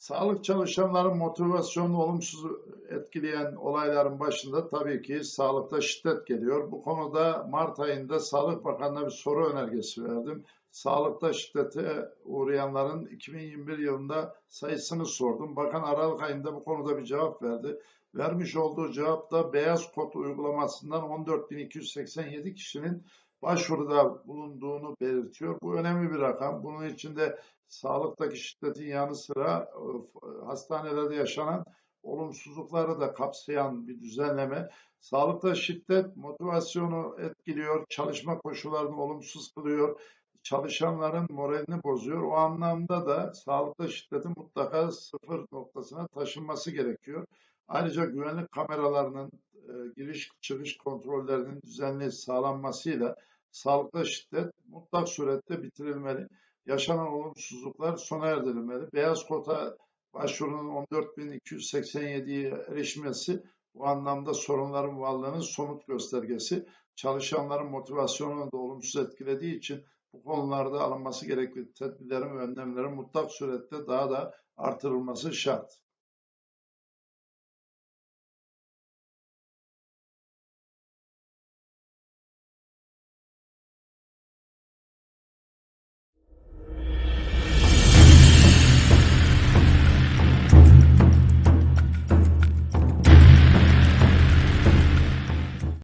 Sağlık çalışanların motivasyonunu olumsuz etkileyen olayların başında tabii ki sağlıkta şiddet geliyor. Bu konuda Mart ayında Sağlık Bakanı'na bir soru önergesi verdim. Sağlıkta şiddete uğrayanların 2021 yılında sayısını sordum. Bakan Aralık ayında bu konuda bir cevap verdi. Vermiş olduğu cevapta beyaz kod uygulamasından 14.287 kişinin başvuruda bulunduğunu belirtiyor. Bu önemli bir rakam. Bunun içinde sağlıktaki şiddetin yanı sıra e, hastanelerde yaşanan olumsuzlukları da kapsayan bir düzenleme. Sağlıkta şiddet motivasyonu etkiliyor, çalışma koşullarını olumsuz kılıyor, çalışanların moralini bozuyor. O anlamda da sağlıkta şiddetin mutlaka sıfır noktasına taşınması gerekiyor. Ayrıca güvenlik kameralarının e, giriş çıkış kontrollerinin düzenli sağlanmasıyla sağlıkta şiddet mutlak surette bitirilmeli. Yaşanan olumsuzluklar sona erdirilmeli. Beyaz kota başvurunun 14.287'ye erişmesi bu anlamda sorunların varlığının somut göstergesi. Çalışanların motivasyonunu da olumsuz etkilediği için bu konularda alınması gerekli tedbirlerin ve önlemlerin mutlak surette daha da artırılması şart.